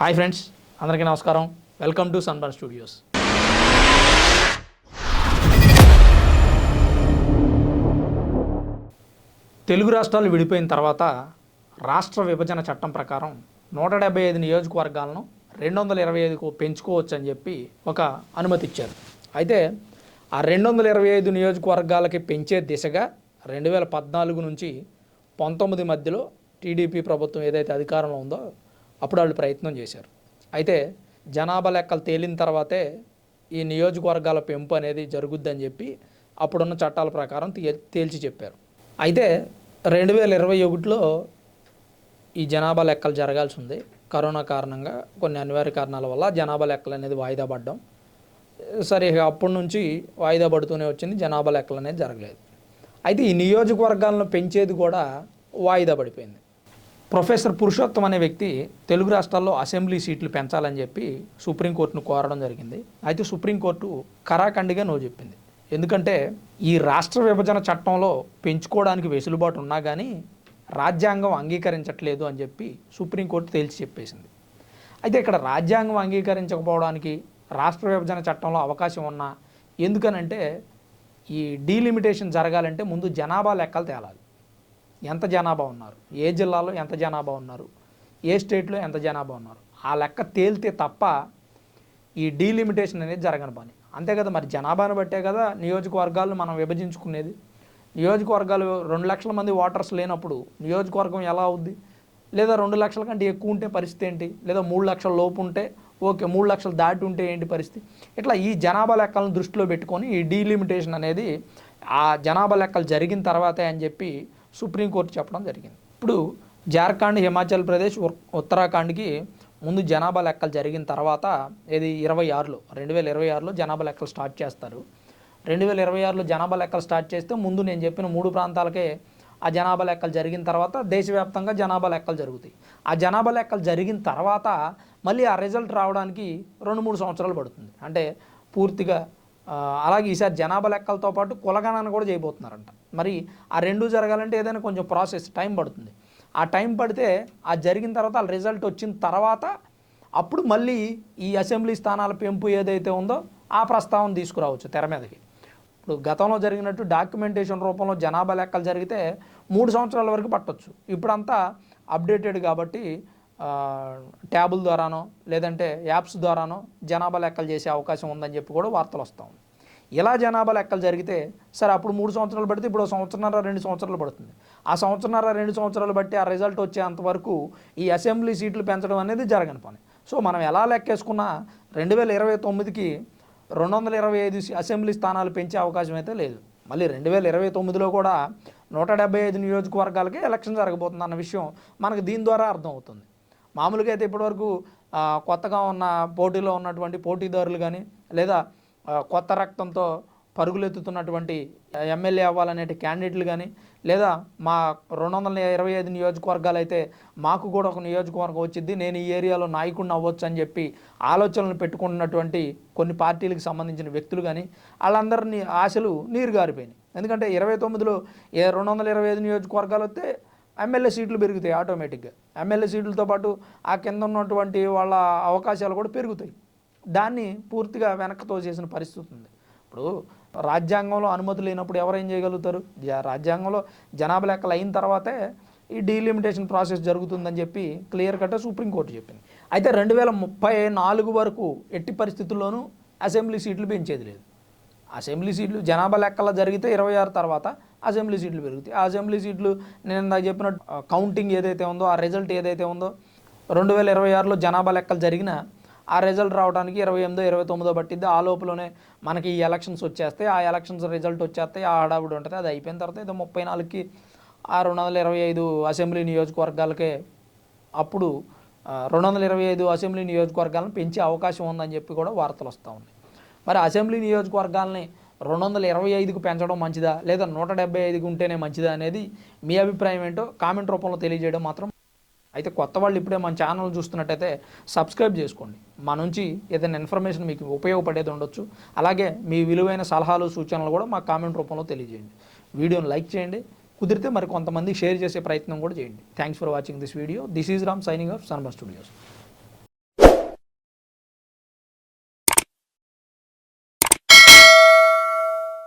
Hi friends అందరికీ నమస్కారం. Welcome to Sunburn Studios Telugu రాష్ట్రాలు విడిపోయిన తర్వాత రాష్ట్ర విభజన చట్టం ప్రకారం నూట డెబ్బై ఐదు నియోజకవర్గాలను రెండు వందల ఇరవై ఐదుకు పెంచుకోవచ్చు అని చెప్పి ఒక అనుమతి ఇచ్చారు. అయితే ఆ రెండు వందల ఇరవై ఐదు నియోజకవర్గాలకి పెంచే దిశగా రెండు వేల పద్నాలుగు నుంచి పంతొమ్మిది మధ్యలో టీడీపీ ప్రభుత్వం ఏదైతే అధికారంలో ఉందో అప్పుడు వాళ్ళు ప్రయత్నం చేశారు. అయితే జనాభా లెక్కలు తేలిన తర్వాతే ఈ నియోజకవర్గాల పెంపు అనేది జరుగుద్దని చెప్పి అప్పుడున్న చట్టాల ప్రకారం తేల్చి చెప్పారు. అయితే రెండు వేల ఇరవై ఒకటిలో ఈ జనాభా లెక్కలు జరగాల్సి ఉంది. కరోనా కారణంగా కొన్ని అనివార్య కారణాల వల్ల జనాభా లెక్కలు అనేది వాయిదా పడ్డం. సరే అప్పటి నుంచి వాయిదా పడుతూనే వచ్చింది. జనాభా లెక్కలు అనేది జరగలేదు. అయితే ఈ నియోజకవర్గాలను పెంచేది కూడా వాయిదా పడిపోయింది. ప్రొఫెసర్ పురుషోత్తం అనే వ్యక్తి తెలుగు రాష్ట్రాల్లో అసెంబ్లీ సీట్లు పెంచాలని చెప్పి సుప్రీంకోర్టును కోరడం జరిగింది. అయితే సుప్రీంకోర్టు కరాఖండిగా నో చెప్పింది. ఎందుకంటే ఈ రాష్ట్ర విభజన చట్టంలో పెంచుకోవడానికి వెసులుబాటు ఉన్నా కానీ రాజ్యాంగం అంగీకరించట్లేదు అని చెప్పి సుప్రీంకోర్టు తేల్చి చెప్పేసింది. అయితే ఇక్కడ రాజ్యాంగం అంగీకరించకపోవడానికి రాష్ట్ర విభజన చట్టంలో అవకాశం ఉన్నా ఎందుకనంటే ఈ డీలిమిటేషన్ జరగాలంటే ముందు జనాభా లెక్కలు తేలాలి. ఎంత జనాభా ఉన్నారు? ఏ జిల్లాలో ఎంత జనాభా ఉన్నారు? ఏ స్టేట్లో ఎంత జనాభా ఉన్నారు? ఆ లెక్క తేలితే తప్ప ఈ డీలిమిటేషన్ అనేది జరగని పని. అంతే కదా మరి జనాభాను బట్టే కదా నియోజకవర్గాలను మనం విభజించుకునేది. నియోజకవర్గాలు రెండు లక్షల మంది ఓటర్స్ లేనప్పుడు నియోజకవర్గం ఎలా అవుద్ది? లేదా రెండు లక్షల కంటే ఎక్కువ ఉంటే పరిస్థితి ఏంటి? లేదా మూడు లక్షల లోపు ఉంటే ఓకే మూడు లక్షలు దాటి ఉంటే ఏంటి పరిస్థితి? ఇట్లా ఈ జనాభా లెక్కలను దృష్టిలో పెట్టుకొని ఈ డీలిమిటేషన్ అనేది ఆ జనాభా లెక్కలు జరిగిన తర్వాతే అని చెప్పి సుప్రీంకోర్టు చెప్పడం జరిగింది. ఇప్పుడు జార్ఖండ్ హిమాచల్ ప్రదేశ్ ఉత్తరాఖండ్కి ముందు జనాభా లెక్కలు జరిగిన తర్వాత ఇది ఇరవై ఆరులో రెండు వేల ఇరవై ఆరులో జనాభా లెక్కలు స్టార్ట్ చేస్తారు. రెండు వేల ఇరవై ఆరులో జనాభా లెక్కలు స్టార్ట్ చేస్తే ముందు నేను చెప్పిన మూడు ప్రాంతాలకే ఆ జనాభా లెక్కలు జరిగిన తర్వాత దేశవ్యాప్తంగా జనాభా లెక్కలు జరుగుతాయి. ఆ జనాభా లెక్కలు జరిగిన తర్వాత మళ్ళీ ఆ రిజల్ట్ రావడానికి రెండు మూడు సంవత్సరాలు పడుతుంది. అంటే పూర్తిగా అలాగే ఈసారి జనాభా లెక్కలతో పాటు కులగణన కూడా చేయబోతున్నారంట. మరి ఆ రెండు జరగాలంటే ఏదైనా కొంచెం ప్రాసెస్ టైం పడుతుంది. ఆ టైం పడితే ఆ జరిగిన తర్వాత ఆ రిజల్ట్ వచ్చిన తర్వాత అప్పుడు మళ్ళీ ఈ అసెంబ్లీ స్థానాల పెంపు ఏదైతే ఉందో ఆ ప్రస్తావన తీసుకురావచ్చు తెర మీదకి. ఇప్పుడు గతంలో జరిగినట్టు డాక్యుమెంటేషన్ రూపంలో జనాభా లెక్కలు జరిగితే మూడు సంవత్సరాల వరకు పట్టవచ్చు ఇప్పుడంతా అప్డేటెడ్ కాబట్టి ట్యాబుల ద్వారానో లేదంటే యాప్స్ ద్వారానో జనాభా లెక్కలు చేసే అవకాశం ఉందని చెప్పి కూడా వార్తలు వస్తూ ఉంది. ఇలా జనాభా లెక్కలు జరిగితే సరే అప్పుడు మూడు సంవత్సరాలు పడితే ఇప్పుడు ఒక సంవత్సరన్నర రెండు సంవత్సరాలు పడుతుంది. ఆ సంవత్సరన్నర రెండు సంవత్సరాలు బట్టి ఆ రిజల్ట్ వచ్చేంత వరకు ఈ అసెంబ్లీ సీట్లు పెంచడం అనేది జరగని పని. సో మనం ఎలా లెక్కేసుకున్నా రెండు వేల ఇరవై తొమ్మిదికి రెండు వందల ఇరవై ఐదు అసెంబ్లీ స్థానాలు పెంచే అవకాశం అయితే లేదు. మళ్ళీ రెండు వేల ఇరవై తొమ్మిదిలో కూడా నూట డెబ్బై ఐదు నియోజకవర్గాలకి ఎలక్షన్ జరగబోతుంది అన్న విషయం మనకు దీని ద్వారా అర్థమవుతుంది. మామూలుగా అయితే ఇప్పటివరకు కొత్తగా ఉన్న పోటీలో ఉన్నటువంటి పోటీదారులు కానీ లేదా కొత్త రక్తంతో పరుగులెత్తుతున్నటువంటి ఎమ్మెల్యే అవ్వాలనే క్యాండిడేట్లు కానీ లేదా మా రెండు వందల ఇరవై ఐదు నియోజకవర్గాలు అయితే మాకు కూడా ఒక నియోజకవర్గం వచ్చింది నేను ఈ ఏరియాలో నాయకుడిని అవ్వచ్చు అని చెప్పి ఆలోచనలు పెట్టుకుంటున్నటువంటి కొన్ని పార్టీలకు సంబంధించిన వ్యక్తులు కానీ వాళ్ళందరినీ ఆశలు నీరు గారిపోయినాయి. ఎందుకంటే ఇరవై తొమ్మిదిలో ఏ రెండు వందల ఇరవై ఐదు నియోజకవర్గాలు వస్తే ఎమ్మెల్యే సీట్లు పెరుగుతాయి ఆటోమేటిక్గా. ఎమ్మెల్యే సీట్లతో పాటు ఆ కింద ఉన్నటువంటి వాళ్ళ అవకాశాలు కూడా పెరుగుతాయి. దాన్ని పూర్తిగా వెనక్కితో చేసిన పరిస్థితి ఉంది. ఇప్పుడు రాజ్యాంగంలో అనుమతి లేనప్పుడు ఎవరేం చేయగలుగుతారు? రాజ్యాంగంలో జనాభా లెక్కలు అయిన తర్వాతే ఈ డీలిమిటేషన్ ప్రాసెస్ జరుగుతుందని చెప్పి క్లియర్ కట్ సుప్రీంకోర్టు చెప్పింది. అయితే రెండు వేల ముప్పై నాలుగు వరకు ఎట్టి పరిస్థితుల్లోనూ అసెంబ్లీ సీట్లు పెంచేది లేదు. అసెంబ్లీ సీట్లు జనాభా లెక్కల జరిగితే ఇరవై ఆరు తర్వాత అసెంబ్లీ సీట్లు పెరుగుతాయి. ఆ అసెంబ్లీ సీట్లు నేను ఇందాక చెప్పినట్టు కౌంటింగ్ ఏదైతే ఉందో ఆ రిజల్ట్ ఏదైతే ఉందో రెండు వేల ఇరవై ఆరులో జనాభా లెక్కలు జరిగిన ఆ రిజల్ట్ రావడానికి ఇరవై ఎనిమిదో ఇరవై తొమ్మిదో పట్టిద్ది. ఆ లోపలనే మనకి ఈ ఎలక్షన్స్ వచ్చేస్తాయి. ఆ ఎలక్షన్స్ రిజల్ట్ వచ్చేస్తాయి. ఆ హడావుడి ఉంటుంది. అది అయిపోయిన తర్వాత ఇది ముప్పై నాలుగుకి ఆ రెండు వందల ఇరవై ఐదు అసెంబ్లీ నియోజకవర్గాలకే అప్పుడు రెండు వందల ఇరవై ఐదు అసెంబ్లీ నియోజకవర్గాలను పెంచే అవకాశం ఉందని చెప్పి కూడా వార్తలు వస్తూ ఉన్నాయి. మరి అసెంబ్లీ నియోజకవర్గాల్ని రెండు వందల ఇరవై ఐదుకు పెంచడం మంచిదా? లేదా నూట డెబ్బై ఐదుకు ఉంటేనే మంచిదా అనేది మీ అభిప్రాయం ఏంటో కామెంట్ రూపంలో తెలియజేయడం మాత్రం అయితే కొత్త వాళ్ళు ఇప్పుడే మన ఛానల్ చూస్తున్నట్టయితే సబ్స్క్రైబ్ చేసుకోండి. మా నుంచి ఏదైనా ఇన్ఫర్మేషన్ మీకు ఉపయోగపడేది ఉండొచ్చు. అలాగే మీ విలువైన సలహాలు సూచనలు కూడా మా కామెంట్ రూపంలో తెలియజేయండి. వీడియోని లైక్ చేయండి. కుదిరితే మరి కొంతమంది షేర్ చేసే ప్రయత్నం కూడా చేయండి. Thanks for watching this video this is Ram signing off Sunburn Studios